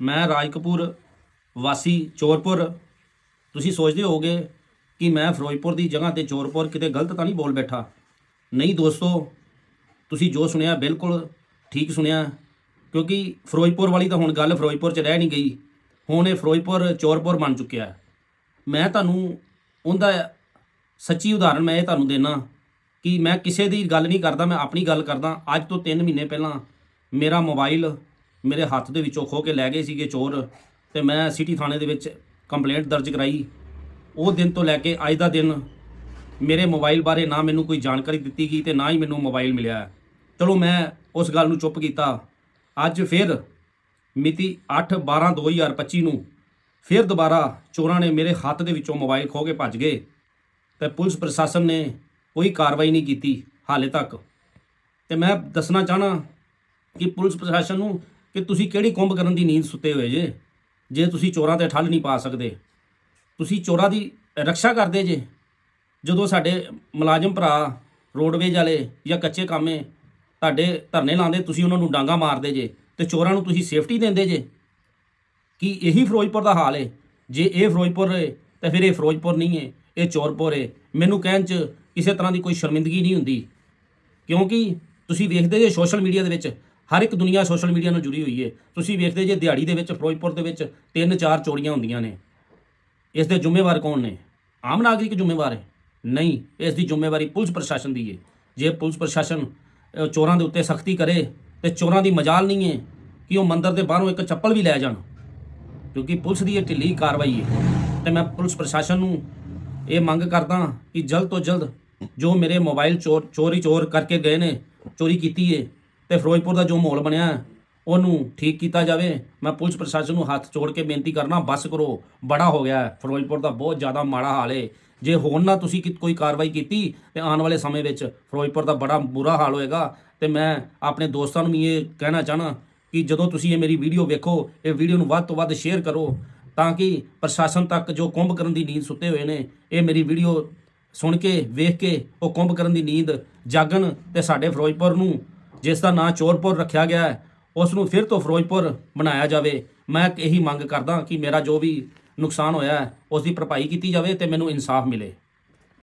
ਮੈਂ ਰਾਜਕਪੂਰ ਵਾਸੀ ਚੋਰਪੁਰ। ਤੁਸੀਂ ਸੋਚਦੇ ਹੋਗੇ ਕਿ ਮੈਂ ਫਿਰੋਜ਼ਪੁਰ ਦੀ ਜਗ੍ਹਾ ਤੇ ਚੋਰਪੁਰ ਕਿਤੇ ਗਲਤ ਤਾਂ ਨਹੀਂ ਬੋਲ ਬੈਠਾ? ਨਹੀਂ ਦੋਸਤੋ, ਤੁਸੀਂ ਜੋ ਸੁਣਿਆ ਬਿਲਕੁਲ ਠੀਕ ਸੁਣਿਆ, ਕਿਉਂਕਿ ਫਿਰੋਜ਼ਪੁਰ ਵਾਲੀ ਤਾਂ ਹੁਣ ਗੱਲ ਫਿਰੋਜ਼ਪੁਰ 'ਚ ਰਹਿ ਨਹੀਂ ਗਈ। ਹੁਣ ਇਹ ਫਿਰੋਜ਼ਪੁਰ, ਚੋਰਪੁਰ ਬਣ ਚੁੱਕਿਆ। ਹੈ ਮੈਂ ਤੁਹਾਨੂੰ ਉਹਦਾ ਸੱਚੀ ਉਦਾਹਰਣ ਮੈਂ ਇਹ ਤੁਹਾਨੂੰ ਦੇਣਾ ਕਿ ਮੈਂ ਕਿਸੇ ਦੀ ਗੱਲ ਨਹੀਂ ਕਰਦਾ, ਮੈਂ ਆਪਣੀ ਗੱਲ ਕਰਦਾ। ਅੱਜ ਤੋਂ 3 ਮਹੀਨੇ ਪਹਿਲਾਂ ਮੇਰਾ ਮੋਬਾਈਲ ਮੇਰੇ ਹੱਥ ਦੇ ਵਿੱਚੋਂ ਖੋ ਕੇ ਲੈ ਗਏ ਸੀਗੇ ਚੋਰ ਤੇ ਮੈਂ ਸਿਟੀ ਥਾਣੇ ਦੇ ਵਿੱਚ ਕੰਪਲੇਂਟ ਦਰਜ ਕਰਾਈ। ਉਹ ਦਿਨ ਤੋਂ ਲੈ ਕੇ ਅੱਜ ਦਾ ਦਿਨ ਮੇਰੇ ਮੋਬਾਈਲ ਬਾਰੇ ਨਾ ਮੈਨੂੰ ਕੋਈ ਜਾਣਕਾਰੀ ਦਿੱਤੀ ਗਈ ਤੇ ਨਾ ਹੀ ਮੈਨੂੰ ਮੋਬਾਈਲ ਮਿਲਿਆ। ਚਲੋ ਮੈਂ ਉਸ ਗੱਲ ਨੂੰ ਚੁੱਪ ਕੀਤਾ। ਅੱਜ ਫਿਰ ਮਿਤੀ 8/12/2025 ਨੂੰ ਫਿਰ ਦੁਬਾਰਾ ਚੋਰਾਂ ਨੇ ਮੇਰੇ ਹੱਥ ਦੇ ਵਿੱਚੋਂ ਮੋਬਾਈਲ ਖੋ ਕੇ ਭੱਜ ਗਏ ਤੇ ਪੁਲਿਸ ਪ੍ਰਸ਼ਾਸਨ ਨੇ ਕੋਈ ਕਾਰਵਾਈ ਨਹੀਂ ਕੀਤੀ ਹਾਲੇ ਤੱਕ। ਤੇ ਮੈਂ ਦੱਸਣਾ ਚਾਹਣਾ ਕਿ ਪੁਲਿਸ ਪ੍ਰਸ਼ਾਸਨ ਨੂੰ ਕਿ ਤੁਸੀਂ ਕਿਹੜੀ ਕੁੰਭ ਕਰਨ ਦੀ ਨੀਂਦ ਸੁੱਤੇ ਹੋਏ ਜੇ? ਜੇ ਤੁਸੀਂ ਚੋਰਾਂ ਤੇ ਠੱਲ ਨਹੀਂ ਪਾ ਸਕਦੇ, ਤੁਸੀਂ ਚੋਰਾਂ ਦੀ ਰੱਖਿਆ ਕਰਦੇ ਜੇ? ਜਦੋਂ ਸਾਡੇ ਮੁਲਾਜ਼ਮ ਭਰਾ ਰੋਡਵੇਜ ਵਾਲੇ ਜਾਂ ਕੱਚੇ ਕਾਮੇ ਤੁਹਾਡੇ ਧਰਨੇ ਲਾਉਂਦੇ, ਤੁਸੀਂ ਉਹਨਾਂ ਨੂੰ ਡਾਂਗਾ ਮਾਰਦੇ ਜੇ ਤੇ ਚੋਰਾਂ ਨੂੰ ਤੁਸੀਂ ਸੇਫਟੀ ਦਿੰਦੇ ਜੇ? ਕੀ ਇਹੀ ਫਿਰੋਜ਼ਪੁਰ ਦਾ ਹਾਲ ਏ? ਜੇ ਇਹ ਫਿਰੋਜ਼ਪੁਰ ਹੈ ਤਾਂ ਫਿਰ ਇਹ ਫਿਰੋਜ਼ਪੁਰ ਨਹੀਂ ਹੈ ਇਹ ਚੋਰਪੁਰ ਹੈ ਮੈਨੂੰ ਕਹਿਣ 'ਚ ਕਿਸੇ ਤਰ੍ਹਾਂ ਦੀ ਕੋਈ ਸ਼ਰਮਿੰਦਗੀ ਨਹੀਂ ਹੁੰਦੀ। ਕਿਉਂਕਿ ਤੁਸੀਂ ਵੇਖਦੇ ਜੇ ਸੋਸ਼ਲ ਮੀਡੀਆ ਦੇ ਵਿੱਚ ਹਰ ਇੱਕ ਦੁਨੀਆ ਸੋਸ਼ਲ ਮੀਡੀਆ ਨਾਲ ਜੁੜੀ ਹੋਈ ਹੈ ਤੁਸੀਂ ਵੇਖਦੇ ਜੇ ਦਿਹਾੜੀ ਦੇ ਵਿੱਚ, ਫਿਰੋਜ਼ਪੁਰ ਦੇ ਵਿੱਚ ਤਿੰਨ ਚਾਰ ਚੋਰੀਆਂ ਹੁੰਦੀਆਂ ਨੇ। ਇਸ ਦੇ ਜ਼ਿੰਮੇਵਾਰ ਕੌਣ ਨੇ? ਆਮ ਨਾਗਰਿਕ ਜ਼ਿੰਮੇਵਾਰ ਹੈ। ਨਹੀਂ, ਇਸ ਦੀ ਜ਼ਿੰਮੇਵਾਰੀ ਪੁਲਿਸ ਪ੍ਰਸ਼ਾਸਨ ਦੀ ਹੈ ਜੇ ਪੁਲਿਸ ਪ੍ਰਸ਼ਾਸਨ ਚੋਰਾਂ ਦੇ ਉੱਤੇ ਸਖਤੀ ਕਰੇ ਤੇ ਚੋਰਾਂ ਦੀ ਮਜਾਲ ਨਹੀਂ ਹੈ ਕਿ ਉਹ ਮੰਦਰ ਦੇ ਬਾਹਰੋਂ ਇੱਕ ਚੱਪਲ ਵੀ ਲੈ ਜਾਣ। ਕਿਉਂਕਿ ਪੁਲਿਸ ਦੀ ਇਹ ਢਿੱਲੀ ਕਾਰਵਾਈ ਹੈ ਤੇ ਮੈਂ ਪੁਲਿਸ ਪ੍ਰਸ਼ਾਸਨ ਨੂੰ ਇਹ ਮੰਗ ਕਰਦਾ ਕਿ ਜਲਦ ਤੋਂ ਜਲਦ ਜੋ ਮੇਰੇ ਮੋਬਾਈਲ ਚੋਰ, ਚੋਰੀ ਚੋਰ ਕਰਕੇ ਗਏ ਨੇ, ਚੋਰੀ ਕੀਤੀ ਹੈ ਤੇ ਫਿਰੋਜ਼ਪੁਰ ਦਾ ਜੋ ਮਾਹੌਲ ਬਣਿਆ, ਉਹਨੂੰ ਠੀਕ ਕੀਤਾ ਜਾਵੇ। ਮੈਂ ਪੁਲਿਸ ਪ੍ਰਸ਼ਾਸਨ ਨੂੰ ਹੱਥ ਜੋੜ ਕੇ ਬੇਨਤੀ ਕਰਨਾ, ਬਸ ਕਰੋ, ਬੜਾ ਹੋ ਗਿਆ। ਫਿਰੋਜ਼ਪੁਰ ਦਾ ਬਹੁਤ ਜ਼ਿਆਦਾ ਮਾੜਾ ਹਾਲ ਹੈ ਜੇ ਹੁਣ ਨਾ ਤੁਸੀਂ ਕਿ- ਕੋਈ ਕਾਰਵਾਈ ਕੀਤੀ, ਤੇ ਆਉਣ ਵਾਲੇ ਸਮੇਂ ਵਿੱਚ ਫਿਰੋਜ਼ਪੁਰ ਦਾ ਬੜਾ ਬੁਰਾ ਹਾਲ ਹੋਏਗਾ। ਤੇ ਮੈਂ ਆਪਣੇ ਦੋਸਤਾਂ ਨੂੰ ਵੀ ਇਹ ਕਹਿਣਾ ਚਾਹਣਾ ਕਿ ਜਦੋਂ ਤੁਸੀਂ ਇਹ ਮੇਰੀ ਵੀਡੀਓ ਵੇਖੋ, ਇਹ ਵੀਡੀਓ ਨੂੰ ਵੱਧ ਤੋਂ ਵੱਧ ਸ਼ੇਅਰ ਕਰੋ, ਤਾਂ ਕਿ ਪ੍ਰਸ਼ਾਸਨ ਤੱਕ ਜੋ ਕੁੰਭ ਕਰਨ ਦੀ ਨੀਂਦ ਸੁੱਤੇ ਹੋਏ ਨੇ, ਇਹ ਮੇਰੀ ਵੀਡੀਓ ਸੁਣ ਕੇ, ਵੇਖ ਕੇ ਉਹ ਕੁੰਭ ਕਰਨ ਦੀ ਨੀਂਦ ਜਾਗਣ ਤੇ ਸਾਡੇ ਫਿਰੋਜ਼ਪੁਰ ਨੂੰ ਜਿਸ ਦਾ ਨਾਂ ਚੋਰਪੁਰ ਰੱਖਿਆ ਗਿਆ ਹੈ, ਉਸ ਨੂੰ ਫਿਰ ਤੋਂ ਫਿਰੋਜ਼ਪੁਰ ਬਣਾਇਆ ਜਾਵੇ। ਮੈਂ ਇਹੀ ਮੰਗ ਕਰਦਾ ਕਿ ਮੇਰਾ ਜੋ ਵੀ ਨੁਕਸਾਨ ਹੋਇਆ ਹੈ ਉਸ ਦੀ ਭਰਪਾਈ ਕੀਤੀ ਜਾਵੇ ਤੇ ਮੈਨੂੰ ਇਨਸਾਫ ਮਿਲੇ।